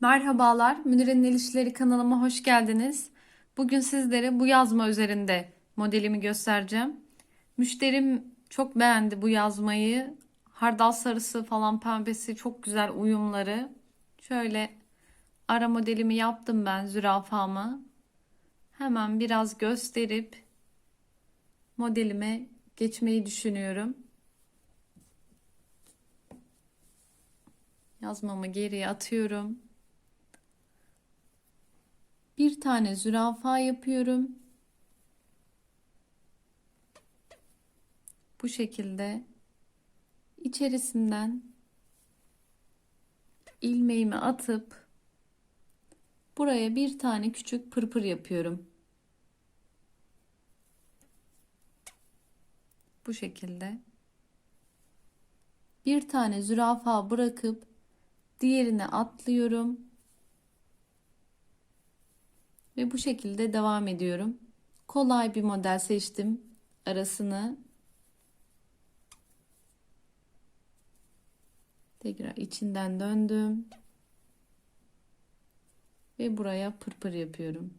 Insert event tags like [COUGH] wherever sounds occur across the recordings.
Merhabalar, Münir'in El İşleri kanalıma hoş geldiniz. Bugün sizlere bu yazma üzerinde modelimi göstereceğim. Müşterim çok beğendi bu yazmayı. Hardal sarısı falan pembesi çok güzel uyumları. Şöyle ara modelimi yaptım ben zürafamı. Hemen biraz gösterip modelime geçmeyi düşünüyorum. Yazmamı geriye atıyorum. Bir tane zürafa yapıyorum. Bu şekilde içerisinden ilmeğimi atıp buraya bir tane küçük pırpır yapıyorum. Bu şekilde. Bir tane zürafa bırakıp diğerine atlıyorum. Ve bu şekilde devam ediyorum. Kolay bir model seçtim. Arasını tekrar içinden döndüm. Ve buraya pırpır yapıyorum.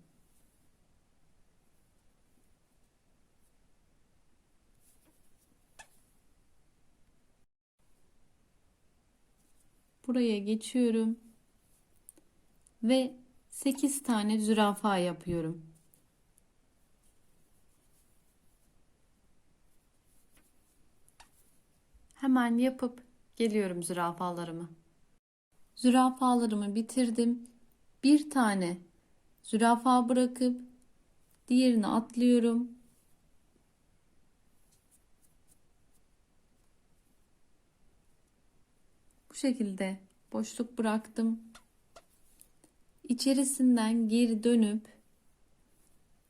Buraya geçiyorum. Ve 8 tane zürafa yapıyorum. Hemen yapıp geliyorum zürafalarımı. Zürafalarımı bitirdim. Bir tane zürafa bırakıp diğerini atlıyorum. Bu şekilde boşluk bıraktım içerisinden geri dönüp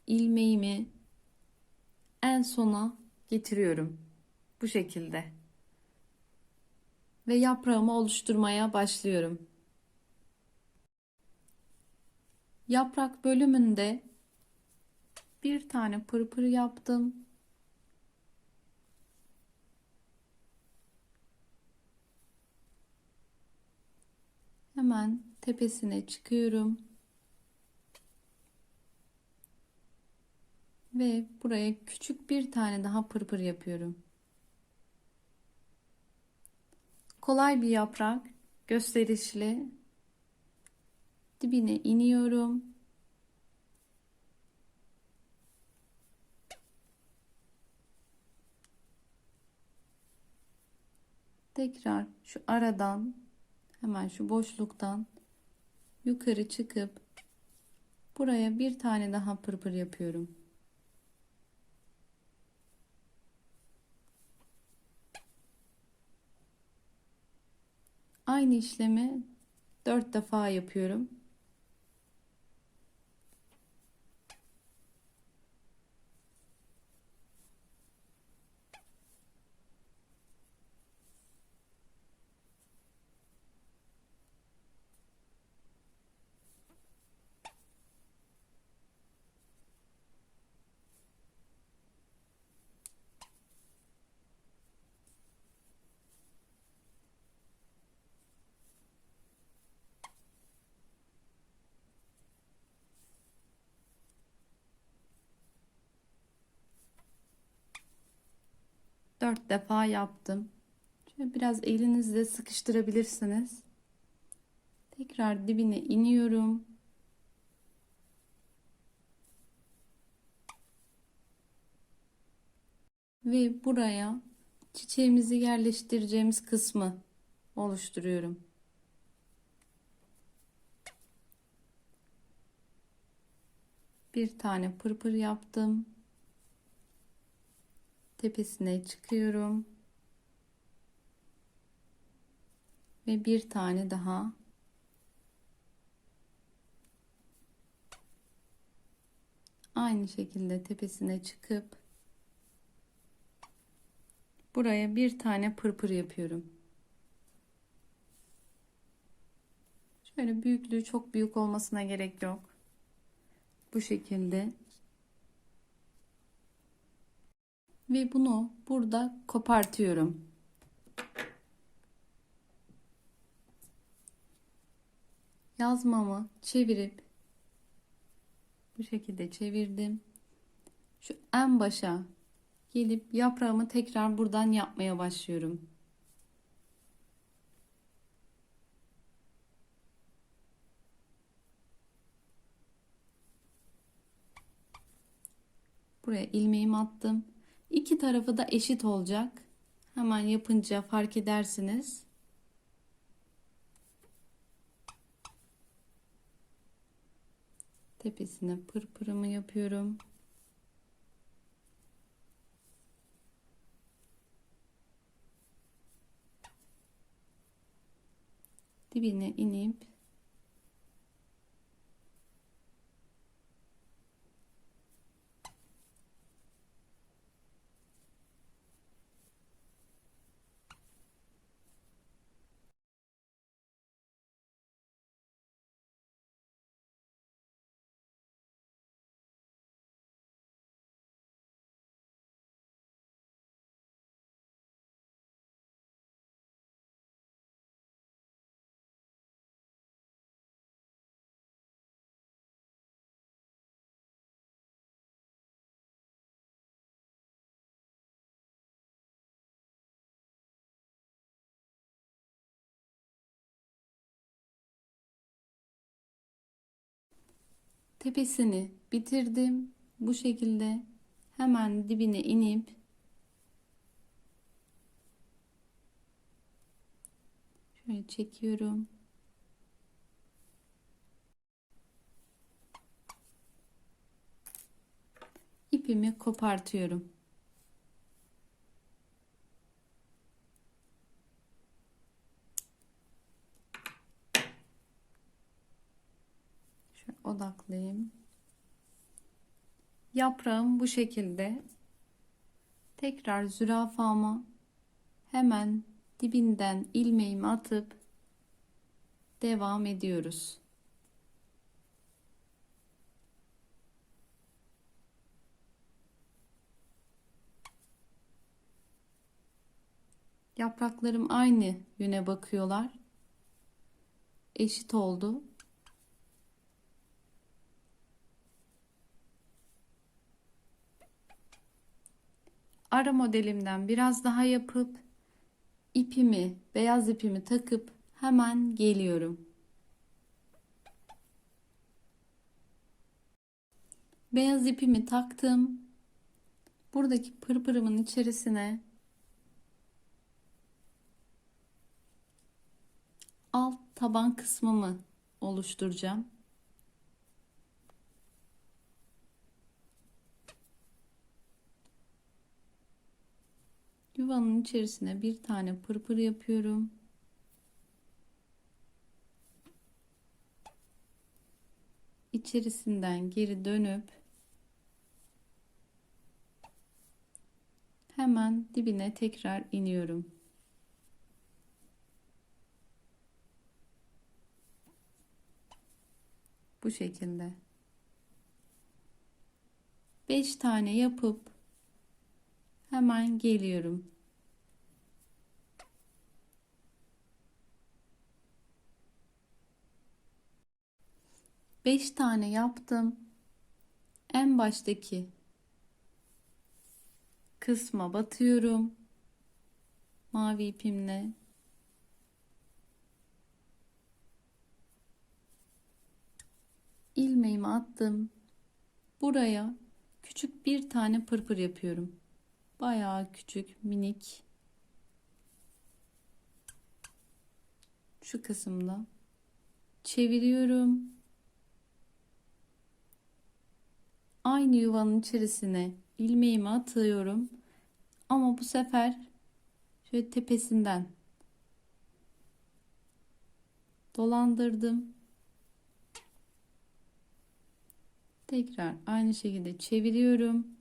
ilmeğimi en sona getiriyorum. Bu şekilde. Ve yaprağımı oluşturmaya başlıyorum. Yaprak bölümünde bir tane pırpır yaptım. Hemen tepesine çıkıyorum. Ve buraya küçük bir tane daha pırpır yapıyorum. Kolay bir yaprak, gösterişli. Dibine iniyorum. Tekrar şu aradan hemen şu boşluktan yukarı çıkıp buraya bir tane daha pırpır yapıyorum. Aynı işlemi 4 defa yapıyorum. Dört defa yaptım. Şöyle biraz elinizle sıkıştırabilirsiniz. Tekrar dibine iniyorum. Ve buraya çiçeğimizi yerleştireceğimiz kısmı oluşturuyorum. Bir tane pırpır yaptım tepesine çıkıyorum. Ve bir tane daha aynı şekilde tepesine çıkıp buraya bir tane pırpır yapıyorum. Şöyle büyüklüğü çok büyük olmasına gerek yok. Bu şekilde ve bunu burada kopartıyorum. yazmamı çevirip bu şekilde çevirdim. Şu en başa gelip yaprağımı tekrar buradan yapmaya başlıyorum. Buraya ilmeğimi attım. İki tarafı da eşit olacak. Hemen yapınca fark edersiniz. Tepesine pırpırımı yapıyorum. Dibine inip tepesini bitirdim. Bu şekilde hemen dibine inip şöyle çekiyorum. ipimi kopartıyorum. Şöyle odaklayayım. Yaprağım bu şekilde. Tekrar zürafama hemen dibinden ilmeğimi atıp devam ediyoruz. Yapraklarım aynı yöne bakıyorlar. Eşit oldu. Ara modelimden biraz daha yapıp ipimi, beyaz ipimi takıp hemen geliyorum. Beyaz ipimi taktım. Buradaki pırpırımın içerisine alt taban kısmımı oluşturacağım. Yuvanın içerisine bir tane pırpır yapıyorum. İçerisinden geri dönüp hemen dibine tekrar iniyorum. Bu şekilde. 5 tane yapıp hemen geliyorum. Beş tane yaptım. En baştaki kısma batıyorum. Mavi ipimle ilmeğimi attım. Buraya küçük bir tane pırpır yapıyorum. Bayağı küçük, minik. Şu kısımda çeviriyorum. Aynı yuvanın içerisine ilmeğimi atıyorum. Ama bu sefer şöyle tepesinden dolandırdım. Tekrar aynı şekilde çeviriyorum.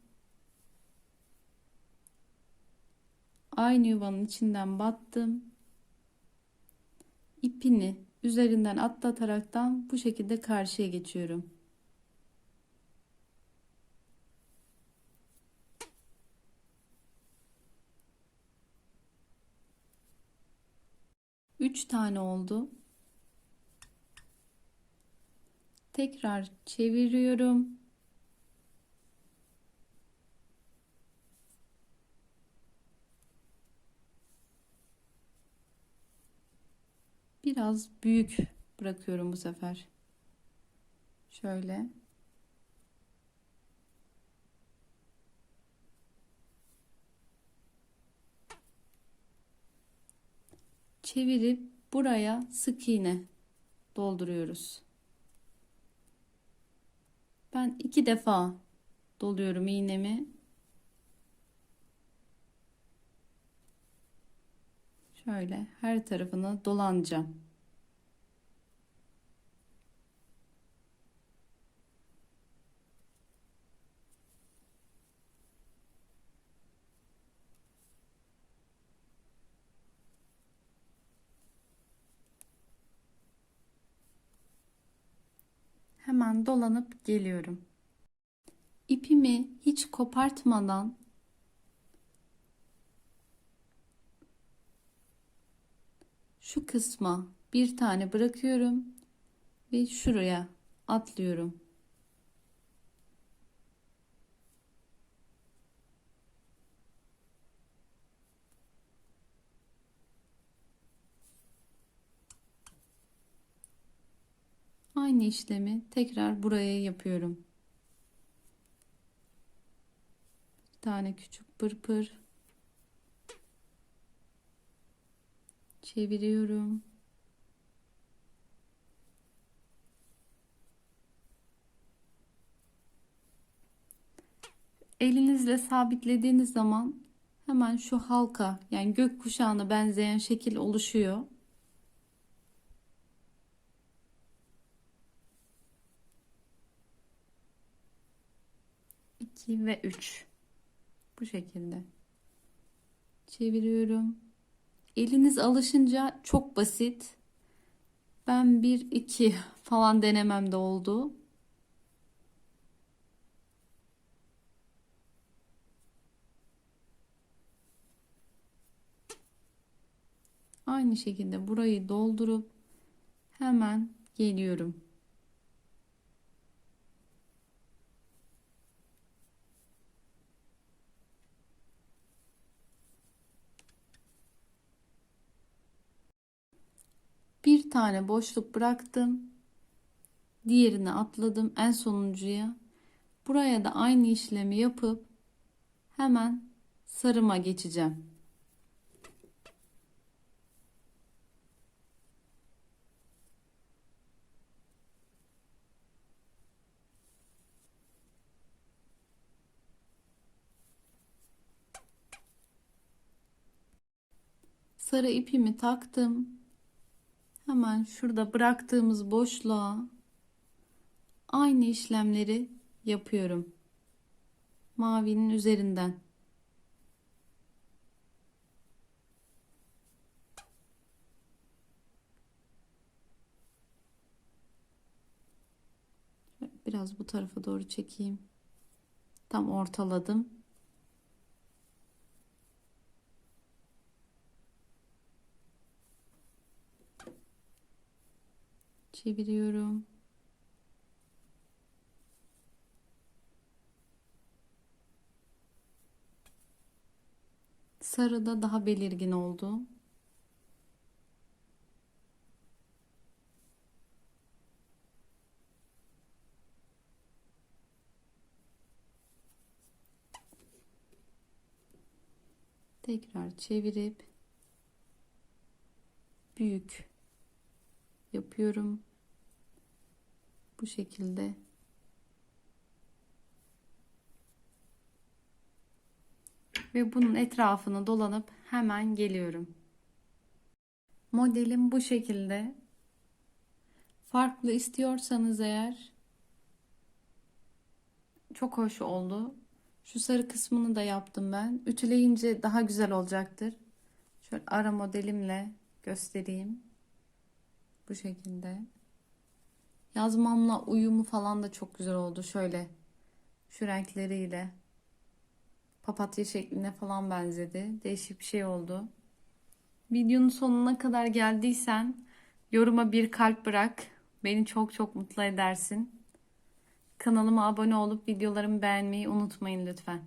Aynı yuvanın içinden battım. İpini üzerinden atlataraktan bu şekilde karşıya geçiyorum. Üç tane oldu. Tekrar çeviriyorum. Biraz büyük bırakıyorum bu sefer. Şöyle. Çevirip buraya sık iğne dolduruyoruz. Ben iki defa doluyorum iğnemi. Şöyle her tarafını dolanacağım. Hemen dolanıp geliyorum. İpimi hiç kopartmadan şu kısma bir tane bırakıyorum ve şuraya atlıyorum. Aynı işlemi tekrar buraya yapıyorum. Bir tane küçük pırpır. Çeviriyorum. Elinizle sabitlediğiniz zaman hemen şu halka yani gök kuşağına benzeyen şekil oluşuyor. 2 ve 3 bu şekilde çeviriyorum eliniz alışınca çok basit. Ben 1 2 [LAUGHS] falan denemem de oldu. Aynı şekilde burayı doldurup hemen geliyorum bir tane boşluk bıraktım. Diğerini atladım en sonuncuya. Buraya da aynı işlemi yapıp hemen sarıma geçeceğim. Sarı ipimi taktım hemen şurada bıraktığımız boşluğa aynı işlemleri yapıyorum. Mavinin üzerinden. Biraz bu tarafa doğru çekeyim. Tam ortaladım. Çeviriyorum. Sarı da daha belirgin oldu. Tekrar çevirip büyük yapıyorum bu şekilde ve bunun etrafını dolanıp hemen geliyorum. Modelim bu şekilde. Farklı istiyorsanız eğer çok hoş oldu. Şu sarı kısmını da yaptım ben. Ütüleyince daha güzel olacaktır. Şöyle ara modelimle göstereyim. Bu şekilde. Yazmamla uyumu falan da çok güzel oldu. Şöyle şu renkleriyle papatya şekline falan benzedi. Değişik bir şey oldu. Videonun sonuna kadar geldiysen yoruma bir kalp bırak. Beni çok çok mutlu edersin. Kanalıma abone olup videolarımı beğenmeyi unutmayın lütfen.